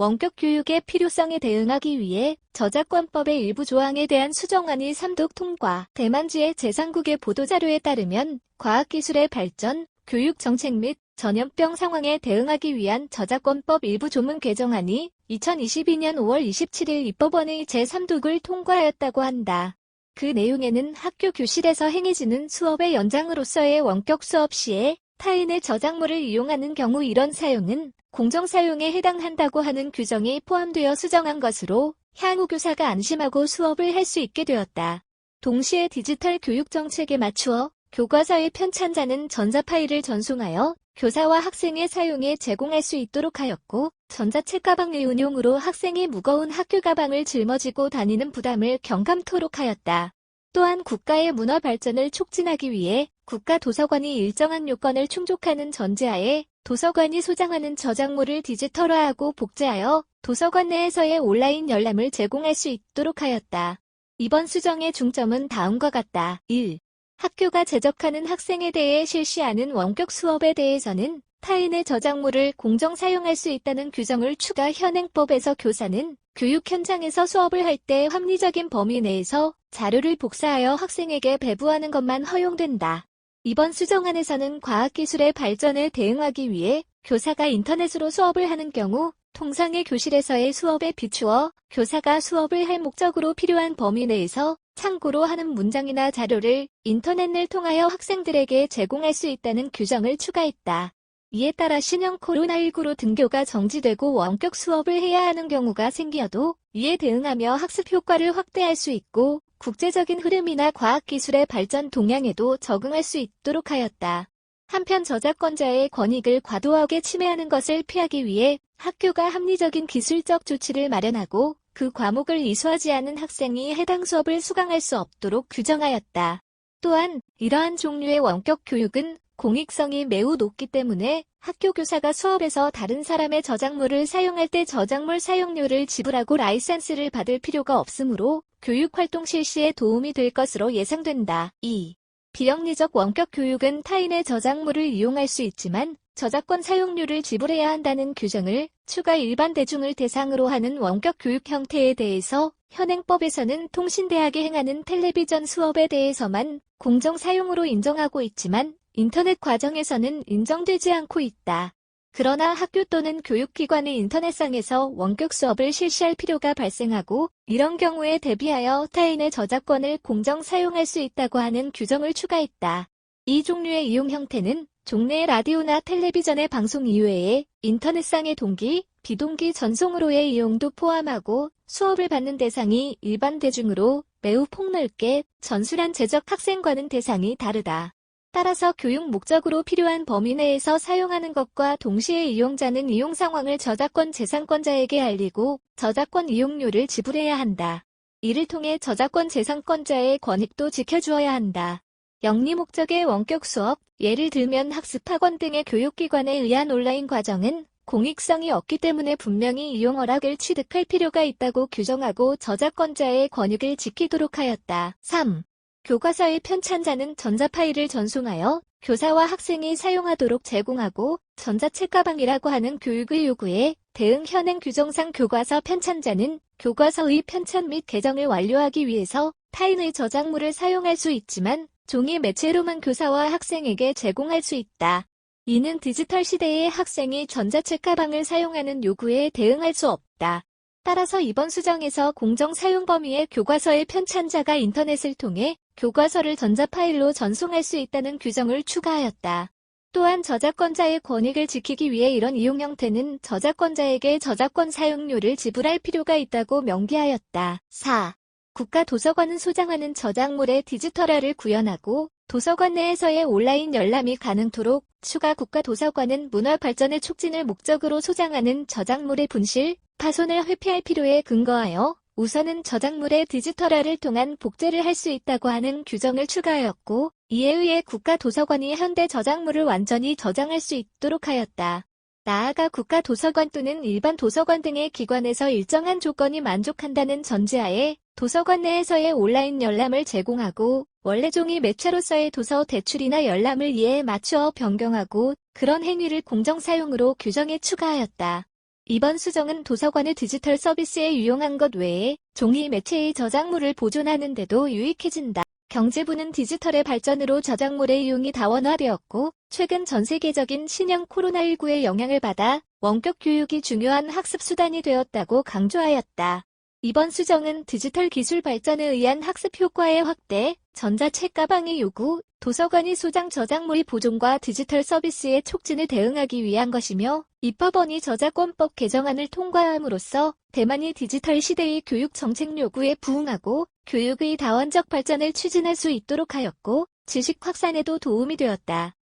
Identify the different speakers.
Speaker 1: 원격 교육의 필요성에 대응하기 위해 저작권법의 일부 조항에 대한 수정안이 삼독 통과. 대만지의 제3국의 보도자료에 따르면 과학기술의 발전, 교육 정책 및 전염병 상황에 대응하기 위한 저작권법 일부 조문 개정안이 2022년 5월 27일 입법원의 제3독을 통과하였다고 한다. 그 내용에는 학교 교실에서 행해지는 수업의 연장으로서의 원격 수업 시에 타인의 저작물을 이용하는 경우 이런 사용은 공정사용에 해당한다고 하는 규정이 포함되어 수정한 것으로 향후 교사가 안심하고 수업을 할 수 있게 되었다. 동시에 디지털 교육 정책에 맞추어 교과서의 편찬자는 전자 파일을 전송하여 교사와 학생의 사용에 제공할 수 있도록 하였고 전자책 가방의 운용으로 학생이 무거운 학교 가방을 짊어지고 다니는 부담을 경감토록 하였다. 또한 국가의 문화 발전을 촉진하기 위해 국가도서관이 일정한 요건을 충족하는 전제하에 도서관이 소장하는 저작물을 디지털화하고 복제하여 도서관 내에서의 온라인 열람을 제공할 수 있도록 하였다. 이번 수정의 중점은 다음과 같다. 1. 학교가 제적하는 학생에 대해 실시하는 원격 수업에 대해서는 타인의 저작물을 공정 사용할 수 있다는 규정을 추가 현행법에서 교사는 교육 현장에서 수업을 할 때 합리적인 범위 내에서 자료를 복사하여 학생에게 배부하는 것만 허용된다. 이번 수정안에서는 과학기술의 발전에 대응하기 위해 교사가 인터넷으로 수업을 하는 경우 통상의 교실에서의 수업에 비추어 교사가 수업을 할 목적으로 필요한 범위 내에서 참고로 하는 문장이나 자료를 인터넷을 통하여 학생들에게 제공할 수 있다는 규정을 추가했다. 이에 따라 신형 코로나19로 등교가 정지되고 원격 수업을 해야 하는 경우가 생기어도 이에 대응하며 학습 효과를 확대할 수 있고 국제적인 흐름이나 과학기술의 발전 동향에도 적응할 수 있도록 하였다. 한편 저작권자의 권익을 과도하게 침해하는 것을 피하기 위해 학교가 합리적인 기술적 조치를 마련하고 그 과목을 이수하지 않은 학생이 해당 수업을 수강할 수 없도록 규정하였다. 또한 이러한 종류의 원격 교육은 공익성이 매우 높기 때문에 학교 교사가 수업에서 다른 사람의 저작물을 사용할 때 저작물 사용료를 지불하고 라이센스를 받을 필요가 없으므로 교육활동 실시에 도움이 될 것으로 예상된다. 2. 비영리적 원격 교육은 타인의 저작물을 이용할 수 있지만 저작권 사용료를 지불해야 한다는 규정을 추가 일반 대중을 대상으로 하는 원격 교육 형태에 대해서 현행법에서는 통신대학에 행하는 텔레비전 수업에 대해서만 공정 사용으로 인정하고 있지만 인터넷 과정에서는 인정되지 않고 있다. 그러나 학교 또는 교육기관의 인터넷상에서 원격 수업을 실시할 필요가 발생하고 이런 경우에 대비하여 타인의 저작권을 공정 사용할 수 있다고 하는 규정을 추가했다. 이 종류의 이용 형태는 종래 라디오나 텔레비전의 방송 이외에 인터넷상의 동기, 비동기 전송으로의 이용도 포함하고 수업을 받는 대상이 일반 대중으로 매우 폭넓게 전술한 제적 학생과는 대상이 다르다. 따라서 교육 목적으로 필요한 범위 내에서 사용하는 것과 동시에 이용자는 이용 상황을 저작권 재산권자에게 알리고 저작권 이용료를 지불해야 한다. 이를 통해 저작권 재산권자의 권익도 지켜주어야 한다. 영리 목적의 원격 수업, 예를 들면 학습학원 등의 교육기관에 의한 온라인 과정은 공익성이 없기 때문에 분명히 이용 허락을 취득할 필요가 있다고 규정하고 저작권자의 권익을 지키도록 하였다. 3. 교과서의 편찬자는 전자 파일을 전송하여 교사와 학생이 사용하도록 제공하고 전자책 가방이라고 하는 교육의 요구에 대응 현행 규정상 교과서 편찬자는 교과서의 편찬 및 개정을 완료하기 위해서 타인의 저작물을 사용할 수 있지만 종이 매체로만 교사와 학생에게 제공할 수 있다. 이는 디지털 시대의 학생이 전자책 가방을 사용하는 요구에 대응할 수 없다. 따라서 이번 수정에서 공정 사용 범위의 교과서의 편찬자가 인터넷을 통해 교과서를 전자 파일로 전송할 수 있다는 규정을 추가하였다. 또한 저작권자의 권익을 지키기 위해 이런 이용 형태는 저작권자에게 저작권 사용료를 지불할 필요가 있다고 명기하였다. 4. 국가도서관은 소장하는 저작물의 디지털화를 구현하고 도서관 내에서의 온라인 열람이 가능토록 추가 국가도서관은 문화 발전의 촉진을 목적으로 소장하는 저작물의 분실, 파손을 회피할 필요에 근거하여 우선은 저작물의 디지털화를 통한 복제를 할 수 있다고 하는 규정을 추가하였고 이에 의해 국가도서관이 현대 저작물을 완전히 저장할 수 있도록 하였다. 나아가 국가도서관 또는 일반 도서관 등의 기관에서 일정한 조건이 만족한다는 전제하에 도서관 내에서의 온라인 열람을 제공하고 원래 종이 매체로서의 도서 대출이나 열람을 이에 맞추어 변경하고 그런 행위를 공정 사용으로 규정에 추가하였다. 이번 수정은 도서관의 디지털 서비스에 유용한 것 외에 종이 매체의 저작물을 보존하는 데도 유익해진다. 경제부는 디지털의 발전으로 저작물의 이용이 다원화되었고 최근 전 세계적인 신형 코로나19의 영향을 받아 원격 교육이 중요한 학습 수단이 되었다고 강조하였다. 이번 수정은 디지털 기술 발전에 의한 학습 효과의 확대, 전자책 가방의 요구, 도서관이 소장 저작물의 보존과 디지털 서비스의 촉진에 대응하기 위한 것이며 입법원이 저작권법 개정안을 통과함으로써 대만이 디지털 시대의 교육 정책 요구에 부응하고 교육의 다원적 발전을 추진할 수 있도록 하였고 지식 확산에도 도움이 되었다.